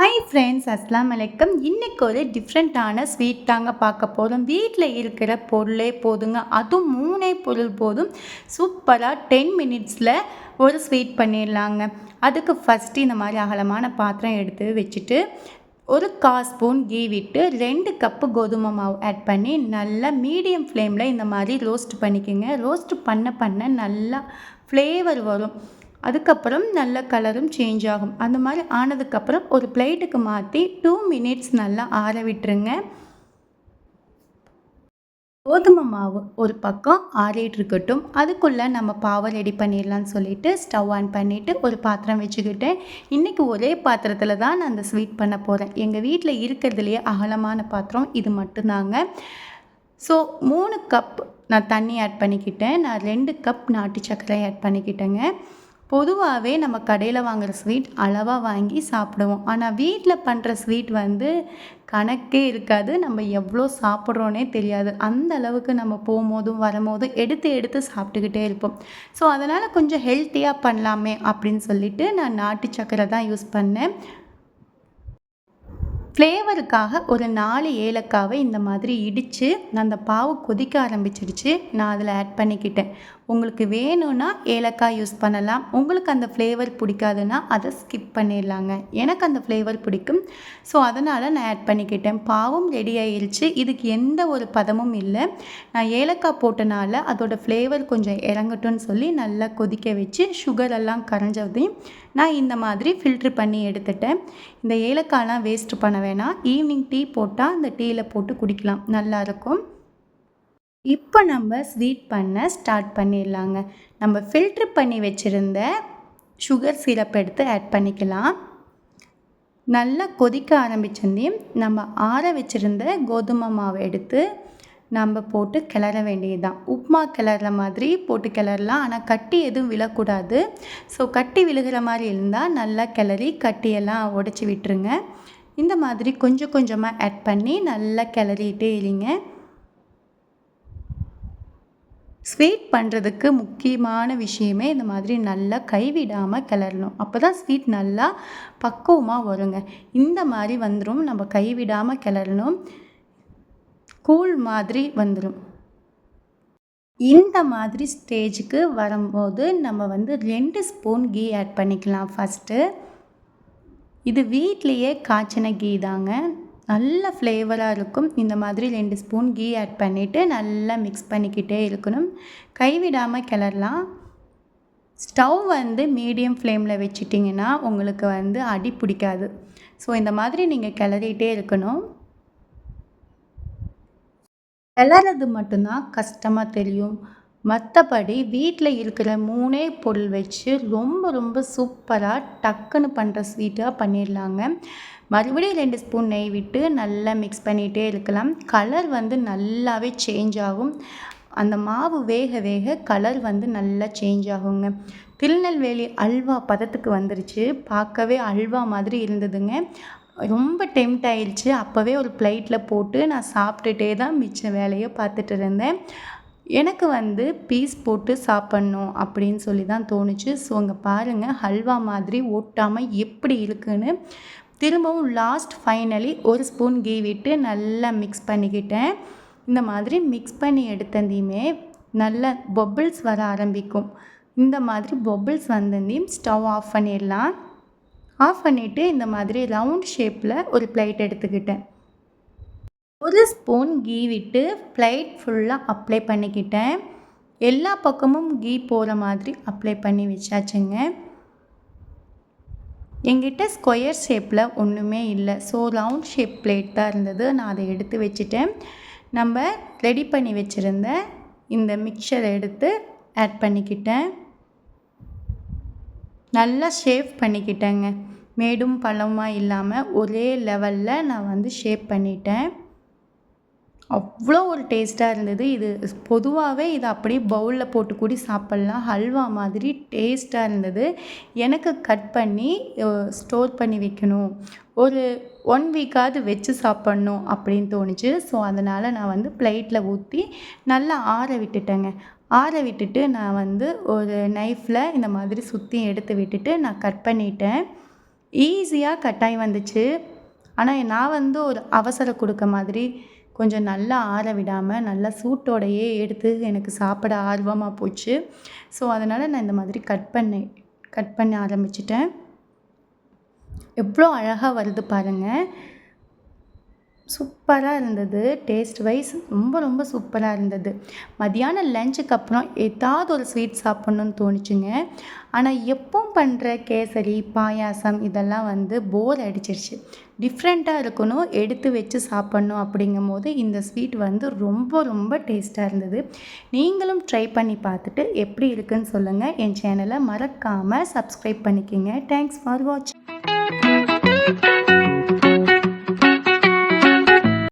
Hi friends அஸ்லாம் வலைக்கம் இன்றைக்கி ஒரு டிஃப்ரெண்ட்டான ஸ்வீட் தாங்க பார்க்க போதும் வீட்டில் இருக்கிற பொருளே போதுங்க. அதுவும் மூணே பொருள் போதும். சூப்பராக டென் மினிட்ஸில் ஒரு ஸ்வீட் பண்ணிடலாங்க. அதுக்கு ஃபஸ்ட்டு இந்த மாதிரி அகலமான பாத்திரம் எடுத்து வச்சுட்டு ஒரு கா ஸ்பூன் கீ விட்டு ரெண்டு கப்பு கோதுமை மாவு ஆட் பண்ணி நல்லா மீடியம் ஃப்ளேமில் இந்த மாதிரி ரோஸ்ட் பண்ணிக்கோங்க. ரோஸ்ட் பண்ண பண்ண நல்லா ஃப்ளேவர் வரும். அதுக்கப்புறம் நல்ல கலரும் சேஞ்ச் ஆகும். அந்த மாதிரி ஆனதுக்கப்புறம் ஒரு பிளேட்டுக்கு மாற்றி டூ மினிட்ஸ் நல்லா ஆற விட்டுருங்க. கோதுமை மாவு ஒரு பக்கம் ஆறிட்டு இருக்கட்டும். அதுக்குள்ளே நம்ம பாவை ரெடி பண்ணிடலான்னு சொல்லிட்டு ஸ்டவ் ஆன் பண்ணிவிட்டு ஒரு பாத்திரம் வச்சுக்கிட்டேன். இன்றைக்கி ஒரே பாத்திரத்தில் தான் நான் அந்த ஸ்வீட் பண்ண போகிறேன் எங்கள் வீட்டில் இருக்கிறதுலையே அகலமான பாத்திரம் இது மட்டும்தாங்க. ஸோ மூணு கப் நான் தண்ணி ஆட் பண்ணிக்கிட்டேன். நான் ரெண்டு கப் நாட்டு சர்க்கரை ஆட் பண்ணிக்கிட்டேங்க. பொதுவாகவே நம்ம கடையில் வாங்குகிற ஸ்வீட் அளவாக வாங்கி சாப்பிடுவோம். ஆனால் வீட்டில் பண்ணுற ஸ்வீட் வந்து கணக்கே இருக்காது. நம்ம எவ்வளோ சாப்பிட்றோன்னே தெரியாது. அந்த அளவுக்கு நம்ம போகும்போதும் வரும்போதும் எடுத்து எடுத்து சாப்பிட்டுக்கிட்டே இருப்போம். ஸோ அதனால் கொஞ்சம் ஹெல்த்தியாக பண்ணலாமே அப்படின்னு சொல்லிட்டு நான் நாட்டு சக்கரை தான் யூஸ் பண்ணேன். ஃப்ளேவருக்காக ஒரு நாலு ஏலக்காவை இந்த மாதிரி இடித்து அந்த பாவு கொதிக்க ஆரம்பிச்சிடுச்சு நான் அதில் ஆட் பண்ணிக்கிட்டேன். உங்களுக்கு வேணும்னா ஏலக்காய் யூஸ் பண்ணலாம். உங்களுக்கு அந்த ஃப்ளேவர் பிடிக்காதுன்னா அதை ஸ்கிப் பண்ணிடலாங்க. எனக்கு அந்த ஃப்ளேவர் பிடிக்கும். ஸோ அதனால் நான் ஆட் பண்ணிக்கிட்டேன். பாவும் ரெடி ஆயிடுச்சு இதுக்கு எந்த ஒரு பதமும் இல்லை. நான் ஏலக்காய் போட்டனால அதோட ஃப்ளேவர் கொஞ்சம் இறங்கட்டும்னு சொல்லி நல்லா கொதிக்க வச்சு சுகர் எல்லாம் கரைஞ்சதையும் நான் இந்த மாதிரி ஃபில்ட்ரு பண்ணி எடுத்துட்டேன். இந்த ஏலக்காயெலாம் வேஸ்ட் பண்ண வேணாம். ஈவினிங் டீ போட்டால் அந்த டீயில் போட்டு குடிக்கலாம். நல்லாயிருக்கும் இப்போ நம்ம ஸ்வீட் பண்ண ஸ்டார்ட் பண்ணிடலாங்க. நம்ம ஃபில்ட்ரு பண்ணி வச்சுருந்த சுகர் சிரப் எடுத்து ஆட் பண்ணிக்கலாம். நல்லா கொதிக்க ஆரம்பிச்சிருந்தையும் நம்ம ஆற வச்சுருந்த கோதுமை மாவை எடுத்து நம்ம போட்டு கிளற வேண்டியது தான் உப்மா கிளற மாதிரி போட்டு கிளறலாம். ஆனால் கட்டி எதுவும் விழக்கூடாது. ஸோ கட்டி விழுகிற மாதிரி இருந்தால் நல்லா கிளறி கட்டியெல்லாம் உடச்சி விட்டுருங்க. இந்த மாதிரி கொஞ்சம் கொஞ்சமாக ஆட் பண்ணி நல்லா கிளறிட்டே இருங்க. ஸ்வீட் பண்ணுறதுக்கு முக்கியமான விஷயமே இந்த மாதிரி நல்லா கைவிடாமல் கிளறணும். அப்போ தான் ஸ்வீட் நல்லா பக்குவமாக வருங்க. இந்த மாதிரி வந்துடும் நம்ம கைவிடாமல் கிளறணும். கூழ் மாதிரி வந்துடும் இந்த மாதிரி ஸ்டேஜுக்கு வரும்போது நம்ம வந்து ரெண்டு ஸ்பூன் கீ ஆட் பண்ணிக்கலாம் ஃபஸ்ட்டு. இது வீட்லேயே காய்ச்சின கீ தாங்க. நல்ல ஃப்ளேவராக இருக்கும். இந்த மாதிரி ரெண்டு ஸ்பூன் கீ ஆட் பண்ணிவிட்டு நல்லா மிக்ஸ் பண்ணிக்கிட்டே இருக்கணும். கைவிடாமல் கிளறலாம். ஸ்டவ் வந்து மீடியம் ஃப்ளேமில் வச்சிட்டிங்கன்னா உங்களுக்கு வந்து அடி பிடிக்காது. ஸோ இந்த மாதிரி நீங்கள் கிளறிட்டே இருக்கணும். கிளறது மட்டும்தான் கஷ்டமாக தெரியும். மற்றபடி வீட்டில் இருக்கிற மூணே பொருள் வச்சு ரொம்ப ரொம்ப சூப்பராக டக்குன்னு பண்ணுற ஸ்வீட்டாக பண்ணிடலாங்க. மறுபடியும் ரெண்டு ஸ்பூன் நெய் விட்டு நல்லா மிக்ஸ் பண்ணிகிட்டே இருக்கலாம். கலர் வந்து நல்லாவே சேஞ்ச் ஆகும். அந்த மாவு வேக வேக கலர் வந்து நல்லா சேஞ்ச் ஆகுங்க. திருநெல்வேலி அல்வா பதத்துக்கு வந்துருச்சு. பார்க்கவே அல்வா மாதிரி இருந்ததுங்க. ரொம்ப டெம்ட் ஆயிடுச்சு. அப்போவே ஒரு பிளேட்டில் போட்டு நான் சாப்பிட்டுட்டே தான் மிச்ச வேலையை பார்த்துட்டு இருந்தேன். எனக்கு வந்து பீஸ் போட்டு சாப்பிட்ணும் அப்படின்னு சொல்லி தான் தோணுச்சு. ஸோ அங்கே பாருங்கள் ஹல்வா மாதிரி ஒட்டாமல் எப்படி இருக்குன்னு. திரும்பவும் லாஸ்ட் ஃபைனலி ஒரு ஸ்பூன் கீ விட்டு நல்லா மிக்ஸ் பண்ணிக்கிட்டேன். இந்த மாதிரி மிக்ஸ் பண்ணி எடுத்ததையுமே நல்ல பபிள்ஸ் வர ஆரம்பிக்கும். இந்த மாதிரி பபிள்ஸ் வந்ததையும் ஸ்டவ் ஆஃப் பண்ணிடலாம். ஆஃப் பண்ணிவிட்டு இந்த மாதிரி ரவுண்ட் ஷேப்பில் ஒரு பிளைட் எடுத்துக்கிட்டேன். ஒரு ஸ்பூன் கீ விட்டு ஃப்ளைட் ஃபுல்லாக அப்ளை பண்ணிக்கிட்டேன். எல்லா பக்கமும் கீ போகிற மாதிரி அப்ளை பண்ணி வச்சாச்சுங்க. எங்கிட்ட ஸ்கொயர் ஷேப்பில் ஒன்றுமே இல்லை. ஸோ ரவுண்ட் ஷேப் பிளேட் தான் இருந்தது. நான் அதை எடுத்து வச்சுட்டேன். நம்ம ரெடி பண்ணி வச்சுருந்த இந்த மிக்சரை எடுத்து ஆட் பண்ணிக்கிட்டேன். நல்லா ஷேவ் பண்ணிக்கிட்டேங்க. மேடும் பள்ளமாக இல்லாமல் ஒரே லெவலில் நான் வந்து ஷேப் பண்ணிட்டேன். அவ்வளோ ஒரு டேஸ்ட்டாக இருந்தது. இது பொதுவாகவே இதை அப்படியே பவுலில் போட்டு கூடி சாப்பிட்லாம். ஹல்வா மாதிரி டேஸ்ட்டாக இருந்தது. எனக்கு கட் பண்ணி ஸ்டோர் பண்ணி வைக்கணும். ஒரு ஒன் வீக்காவது வச்சு சாப்பிட்ணும் அப்படின்னு தோணுச்சு. ஸோ அதனால் நான் வந்து பிளேட்டில் ஊற்றி நல்லா ஆற விட்டுட்டேங்க. ஆற விட்டுட்டு நான் வந்து ஒரு நைஃப்பில் இந்த மாதிரி சுற்றி எடுத்து விட்டுட்டு நான் கட் பண்ணிட்டேன். ஈஸியாக கட்டாயி வந்துச்சு. ஆனால் நான் வந்து ஒரு அவசர கொடுக்க மாதிரி கொஞ்சம் நல்லா ஆற விடாமல் நல்லா சூட்டோடையே எடுத்து எனக்கு சாப்பிட ஆர்வமாக போச்சு. ஸோ அதனால் நான் இந்த மாதிரி கட் பண்ணேன் கட் பண்ண ஆரம்பிச்சிட்டேன். எவ்வளோ அழகாக வருது பாருங்கள் சூப்பராக இருந்தது. டேஸ்ட் வைஸ் ரொம்ப ரொம்ப சூப்பராக இருந்தது. மதியானம் லஞ்சுக்கு அப்புறம் ஏதாவது ஒரு ஸ்வீட் சாப்பிட்ணுன்னு தோணுச்சுங்க. ஆனால் எப்பவும் பண்ணுற கேசரி பாயாசம் இதெல்லாம் வந்து போர் அடிச்சிருச்சு. டிஃப்ரெண்ட்டாக இருக்கணும் எடுத்து வச்சு சாப்பிட்ணும் அப்படிங்கும் போது இந்த ஸ்வீட் வந்து ரொம்ப ரொம்ப டேஸ்ட்டாக இருந்தது. நீங்களும் ட்ரை பண்ணி பார்த்துட்டு எப்படி இருக்குன்னு சொல்லுங்கள் என் சேனலை மறக்காமல் சப்ஸ்கிரைப் பண்ணிக்கோங்க. தேங்க்ஸ் ஃபார் வாட்சிங்